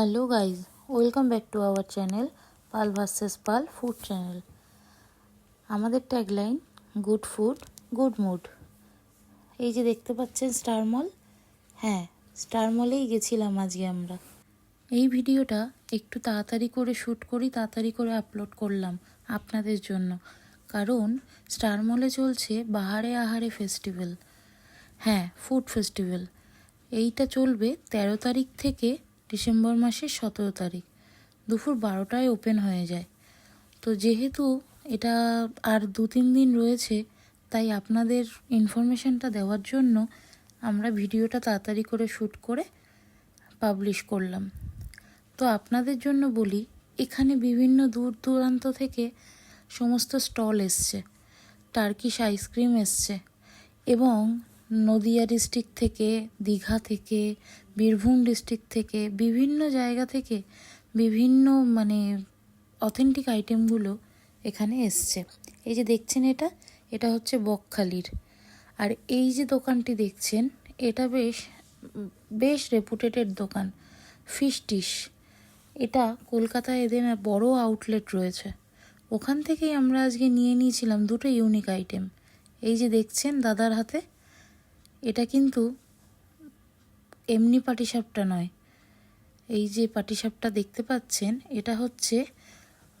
Hello guys welcome back to our channel Pal versus Pal food channel আমাদের tagline good food good mood এই যে দেখতে পাচ্ছেন star মল হ্যাঁ স্টার মলেই গেছিলাম আজকে আমরা। এই ভিডিওটা একটু তাড়াতাড়ি করে শ্যুট করি, তাড়াতাড়ি করে আপলোড করলাম আপনাদের জন্য। কারণ স্টার মলে চলছে বাহারে আহারে ফেস্টিভ্যাল হ্যাঁ ফুড ফেস্টিভ্যাল এইটা চলবে তেরো তারিখ থেকে ডিসেম্বর মাসের সতেরো তারিখ। দুপুর বারোটায় ওপেন হয়ে যায়। তো যেহেতু এটা আর দু তিন দিন রয়েছে, তাই আপনাদের ইনফরমেশনটা দেওয়ার জন্য আমরা ভিডিওটা তাড়াতাড়ি করে শ্যুট করে পাবলিশ করলাম। তো আপনাদের জন্য বলি, এখানে বিভিন্ন দূর দূরান্ত থেকে সমস্ত স্টল এসছে। টার্কিশ আইসক্রিম এসছে এবং নদিয়া ডিস্ট্রিক্ট থেকে, দীঘা থেকে বীরভূম ডিস্ট্রিক্ট থেকে বিভিন্ন জায়গা থেকে বিভিন্ন মানে অথেন্টিক আইটেমগুলো এখানে এসছে। এই যে দেখছেন এটা এটা হচ্ছে বকখালির। আর এই যে দোকানটি দেখছেন, এটা বেশ বেশ রেপুটেটেড দোকান ফিশ ডিশ এটা কলকাতায় এদের বড় আউটলেট রয়েছে। ওখান থেকেই আমরা আজকে নিয়ে নিয়েছিলাম দুটো ইউনিক আইটেম এই যে দেখছেন দাদার হাতে, এটা কিন্তু এমনি পাটিসাপটা নয়। এই যে পাটিসাপটা দেখতে পাচ্ছেন, এটা হচ্ছে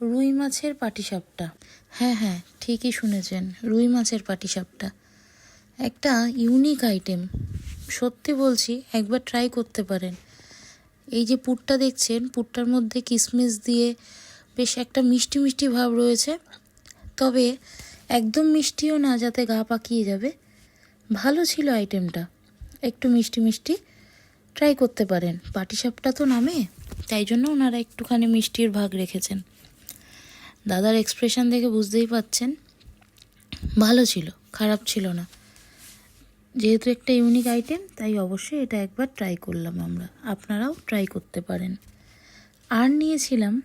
রুই মাছের পাটিসাপটা। হ্যাঁ হ্যাঁ ঠিকই শুনেছেন, রুই মাছের পাটিসাপটা। একটা ইউনিক আইটেম সত্যি বলছি, একবার ট্রাই করতে পারেন। এই যে পুরটা দেখছেন, পুরটার মধ্যে কিশমিশ দিয়ে বেশ একটা মিষ্টি মিষ্টি ভাব রয়েছে। তবে একদম মিষ্টিও না, যাতে গা পাকিয়ে যাবে। ভালো ছিল আইটেমটা একটু মিষ্টি মিষ্টি ট্রাই করতে পারেন। পাটিসাপটা তো নামে, তাই জন্য ওনারা একটুখানি মিষ্টির ভাগ রেখেছেন। দাদার এক্সপ্রেশন দেখে বুঝতেই পাচ্ছেন, ভালো ছিল, খারাপ ছিল না। যেহেতু একটা ইউনিক আইটেম তাই অবশ্যই এটা একবার ট্রাই করলাম আমরা। আপনারাও ট্রাই করতে পারেন। আর নিয়েছিলাম,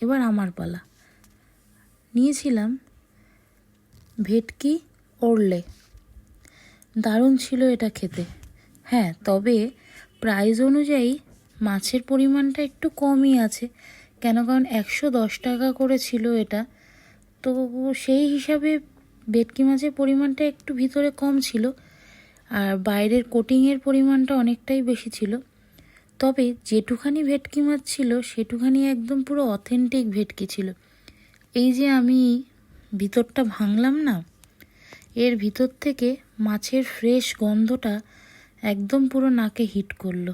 এবার আমার পালা। নিয়েছিলাম ভেটকি ওরলে দারুণ ছিল এটা খেতে। হ্যাঁ তবে প্রাইস অনুযায়ী মাছের পরিমাণটা একটু কমই আছে। কেন? কারণ একশো দশ টাকা করে ছিল এটা। তো সেই হিসাবে ভেটকি মাছের পরিমাণটা একটু ভিতরে কম ছিল। আর বাইরের কোটিংয়ের পরিমাণটা অনেকটাই বেশি ছিল। তবে যেটুখানি ভেটকি মাছ ছিল, সেটুখানি একদম পুরো অথেন্টিক ভেটকি ছিল। এই যে আমি ভিতরটা ভাঙলাম না, এর ভিতর থেকে মাছের ফ্রেশ গন্ধটা একদম পুরো নাকে হিট করল।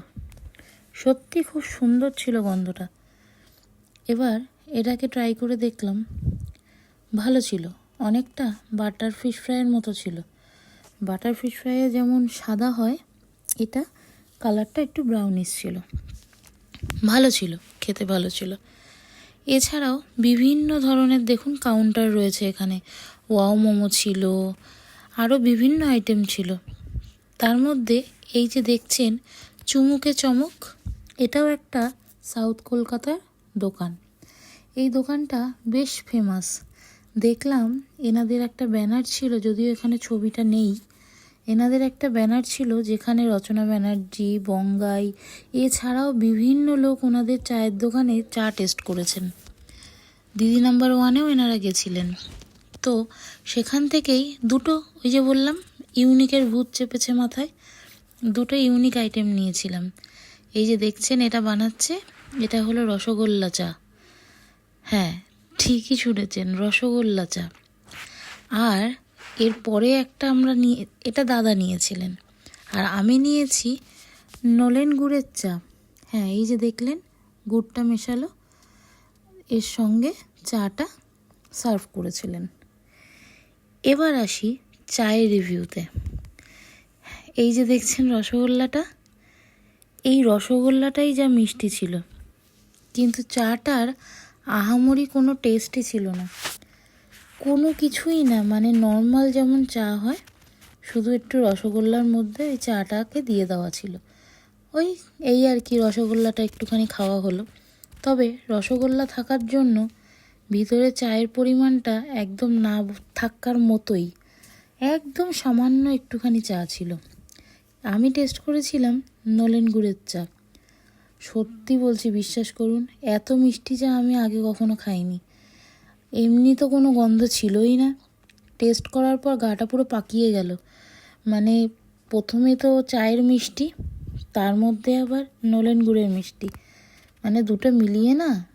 সত্যি খুব সুন্দর ছিল গন্ধটা। এবার এটাকে ট্রাই করে দেখলাম, ভালো ছিল। অনেকটা বাটার ফিশ ফ্রাইয়ের মতো ছিল। বাটার ফিশ ফ্রাইয়ে যেমন সাদা হয়, এটা কালারটা একটু ব্রাউনিশ ছিল। ভালো ছিল, খেতে ভালো ছিল। এছাড়াও বিভিন্ন ধরনের দেখুন কাউন্টার রয়েছে এখানে। ওয়াও মোমো ছিল আরও বিভিন্ন আইটেম ছিল। তার মধ্যে এই যে দেখছেন, চুমুকে চমক, এটাও একটা সাউথ কলকাতার দোকান। এই দোকানটা বেশ ফেমাস দেখলাম এনাদের একটা ব্যানার ছিল, যদিও এখানে ছবিটা নেই। এনাদের একটা ব্যানার ছিল যেখানে রচনা ব্যানার্জি, বঙ্গাই, এছাড়াও বিভিন্ন লোক ওনাদের চায়ের দোকানে চা টেস্ট করেছেন। দিদি নাম্বার ওয়ানেও এনারা গেছিলেন। তো সেখান থেকেই দুটো, ওই যে বললাম ইউনিকের ভূত চেপেছে মাথায়। দুটো ইউনিক আইটেম নিয়েছিলাম। এই যে দেখছেন, এটা বানাচ্ছে। এটা হলো রসগোল্লা চা। হ্যাঁ ঠিকই শুনেছেন, রসগোল্লা চা। আর এর পরে একটা আমরা নিয়ে, এটা দাদা নিয়েছিলেন। আর আমি নিয়েছি নলেন গুড়ের চা। হ্যাঁ এই যে দেখলেন, গুড়টা মেশালো। এর সঙ্গে চাটা সার্ভ করেছিলেন। এবার আসি চায়ের রিভিউতে। এই যে দেখছেন রসগোল্লাটা, এই রসগোল্লাটাই যা মিষ্টি ছিল। কিন্তু চাটার আহামরি কোনো টেস্টই ছিল না। কোনো কিছুই না মানে নর্মাল যেমন চা হয়, শুধু একটু রসগোল্লার মধ্যে এই চাটাকে দিয়ে দেওয়া ছিল। ওই, এই আর কি রসগোল্লাটা একটুখানি খাওয়া হলো। তবে রসগোল্লা থাকার জন্য ভিতরে চায়ের পরিমাণটা একদম না থাকার মতোই। একদম সামান্য একটুখানি চা ছিল। আমি টেস্ট করেছিলাম নলেন গুড়ের চা। সত্যি বলছি, বিশ্বাস করুন, এত মিষ্টি চা আমি আগে কখনো খাইনি। এমনি তো কোনো গন্ধ ছিলই না। টেস্ট করার পর গাটা পুরো পাকিয়ে গেল। মানে প্রথমে তো চায়ের মিষ্টি, তার মধ্যে আবার নলেন গুড়ের মিষ্টি। মানে দুটো মিলিয়ে না,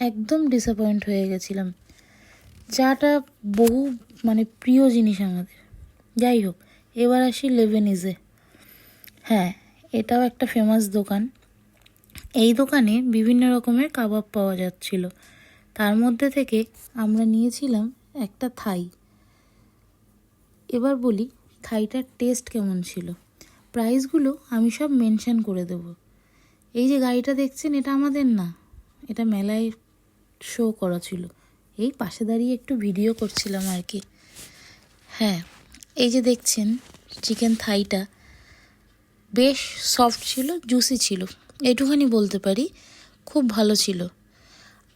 একদম ডিসঅ্যাপয়েন্ট হয়ে গেছিলাম। চাটা বহু মানে প্রিয় জিনিস আমাদের। যাই হোক, এবার আসি লেভেনিজে হ্যাঁ এটাও একটা ফেমাস দোকান। এই দোকানে বিভিন্ন রকমের কাবাব পাওয়া যাচ্ছিল। তার মধ্যে থেকে আমরা নিয়েছিলাম একটা থাই। এবার বলি, থাইটার টেস্ট কেমন ছিল? প্রাইসগুলো আমি সব মেনশান করে দেব। এই যে গাড়িটা দেখছেন, এটা আমাদের না। এটা মেলায় শো করা ছিল। এই পাশে দাঁড়িয়ে একটু ভিডিও করছিলাম আর কি। হ্যাঁ এই যে দেখছেন চিকেন থাইটা বেশ সফট ছিল জুসি ছিল। এটুখানি বলতে পারি, খুব ভালো ছিল।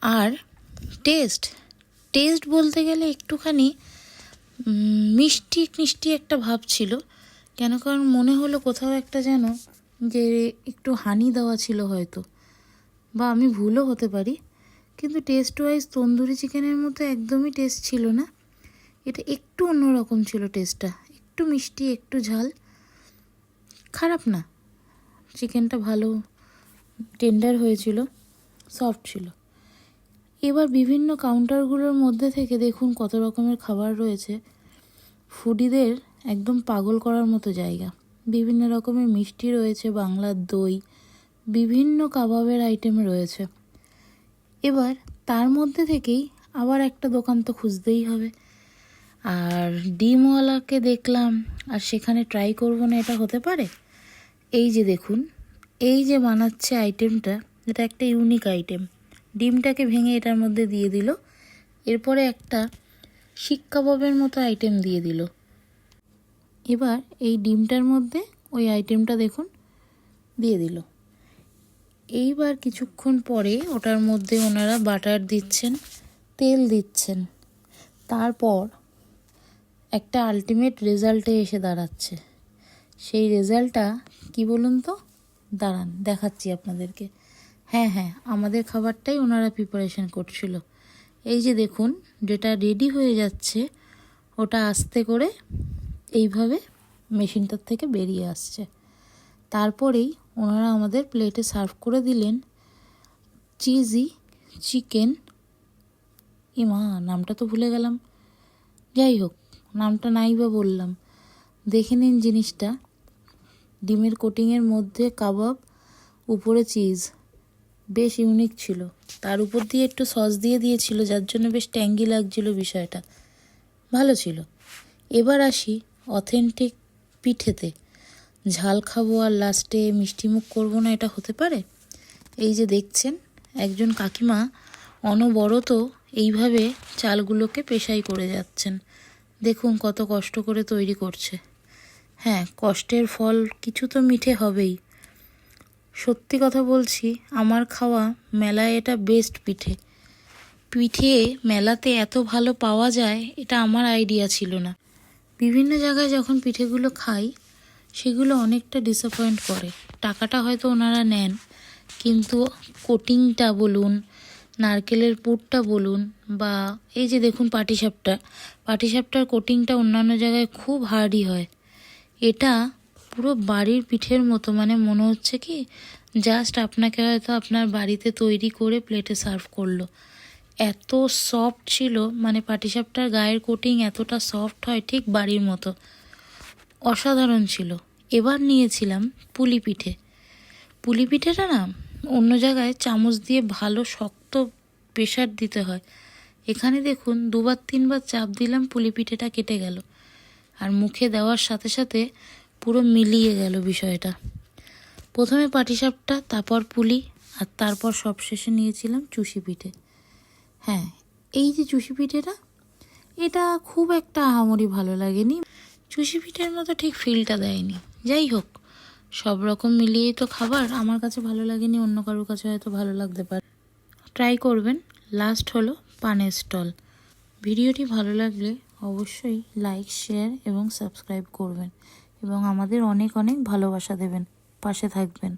আর টেস্ট টেস্ট বলতে গেলে একটুখানি মিষ্টি মিষ্টি একটা ভাব ছিল। কেন? কারণ মনে হলো কোথাও একটা যেন যে একটু হানি দেওয়া ছিল হয়তো। বা আমি ভুলও হতে পারি। কিন্তু টেস্ট ওয়াইজ তন্দুরি চিকেনের মতো একদমই টেস্ট ছিল না। এটা একটু অন্যরকম ছিল টেস্টটা একটু মিষ্টি, একটু ঝাল। খারাপ না। চিকেনটা ভালো টেন্ডার হয়েছিল সফট ছিল। এবার বিভিন্ন কাউন্টারগুলোর মধ্যে থেকে দেখুন কত রকমের খাবার রয়েছে। ফুডিদের একদম পাগল করার মতো জায়গা। বিভিন্ন রকমের মিষ্টি রয়েছে, বাংলার দই, বিভিন্ন কাবাবের আইটেম রয়েছে। এবার তার মধ্যে থেকেই আবার একটা দোকান তো খুঁজতেই হবে। আর ডিমওয়ালাকে দেখলাম, আর সেখানে ট্রাই করব না, এটা হতে পারে? এই যে দেখুন, এই যে বানাচ্ছে আইটেমটা এটা একটা ইউনিক আইটেম ডিমটাকে ভেঙে এটার মধ্যে দিয়ে দিল, এরপরে একটা শিক মতো আইটেম দিয়ে দিল। এবার এই ডিমটার মধ্যে ওই আইটেমটা দেখুন, দিয়ে দিল। এইবার কিছুক্ষণ পরে ওটার মধ্যে ওনারা বাটার দিচ্ছেন, তেল দিচ্ছেন। তারপর একটা আলটিমেট রেজাল্টে এসে দাঁড়াচ্ছে। সেই রেজাল্টটা কি বলুন তো? দাঁড়ান, দেখাচ্ছি আপনাদেরকে। হ্যাঁ হ্যাঁ আমাদের খাবারটাই ওনারা প্রিপারেশন করছিল। এই যে দেখুন, যেটা রেডি হয়ে যাচ্ছে, ওটা আস্তে করে এইভাবে মেশিনটার থেকে বেরিয়ে আসছে। তারপরেই ওনারা আমাদের প্লেটে সার্ভ করে দিলেন চিজি চিকেন ইমা, নামটা তো ভুলে গেলাম। যাই হোক, নামটা নাই বা বললাম। দেখে নিন জিনিসটা। ডিমের কোটিংয়ের মধ্যে কাবাব, উপরে চিজ বেশ ইউনিক ছিল। তার উপর দিয়ে একটু সস দিয়ে দিয়েছিল, যার জন্য বেশ ট্যাঙ্গি লাগছিল বিষয়টা। ভালো ছিল। এবার আসি অথেন্টিক পিঠেতে। ঝাল খাব আর লাস্টে মিষ্টিমুখ করব না, এটা হতে পারে? এই যে দেখছেন, একজন কাকিমা অনবরত এইভাবে চালগুলোকে পেশাই করে যাচ্ছেন। দেখুন কত কষ্ট করে তৈরি করছে। হ্যাঁ কষ্টের ফল কিছু তো মিঠে হবেই। সত্যি কথা বলছি, আমার খাওয়া মেলায় এটা বেস্ট পিঠে। পিঠে মেলাতে এত ভালো পাওয়া যায়, এটা আমার আইডিয়া ছিল না। বিভিন্ন জায়গায় যখন পিঠেগুলো খাই সেগুলো অনেকটা ডিসঅ্যাপয়েন্ট করে। টাকাটা হয়তো ওনারা নেন, কিন্তু কোটিংটা বলুন, নারকেলের পুরটা বলুন, বা এই যে দেখুন পাটিসাপটা, পাটিসাপটার কোটিংটা অন্যান্য জায়গায় খুব হার্ডই হয়। এটা পুরো বাড়ির পিঠের মতো মানে মনে হচ্ছে কি জাস্ট আপনাকে হয়তো আপনার বাড়িতে তৈরি করে প্লেটে সার্ভ করল। এত সফট ছিল মানে পাটিসাপটার গায়ের কোটিং এতটা সফট হয় ঠিক বাড়ির মতো। অসাধারণ ছিল। এবার নিয়েছিলাম পুলি পিঠে পুলি পিঠেটা না অন্য জায়গায় চামচ দিয়ে ভালো শক্ত প্রেশার দিতে হয়। এখানে দেখুন দুবার তিনবার চাপ দিলাম পুলি পিঠেটা কেটে গেল। আর মুখে দেওয়ার সাথে সাথে পুরো মিলিয়ে গেল বিষয়টা। প্রথমে পাটিসাপটা, তারপর পুলি, আর তারপর সবশেষে নিয়েছিলাম চুষি পিঠে হ্যাঁ এই যে চুষি পিঠেটা এটা খুব একটা আহামরি ভালো লাগেনি। চুষি পিঠের মতো ঠিক ফিলটা দেয়নি। যাই হোক, সব রকম মিলিয়েই তো খাবার আমার কাছে ভালো লাগেনি, অন্য কারোর কাছে হয়তো ভালো লাগতে পারে। ট্রাই করবেন। লাস্ট হলো পানের স্টল ভিডিওটি ভালো লাগলে অবশ্যই লাইক শেয়ার এবং সাবস্ক্রাইব করবেন এবং আমাদের অনেক অনেক ভালোবাসা দেবেন। পাশে থাকবেন।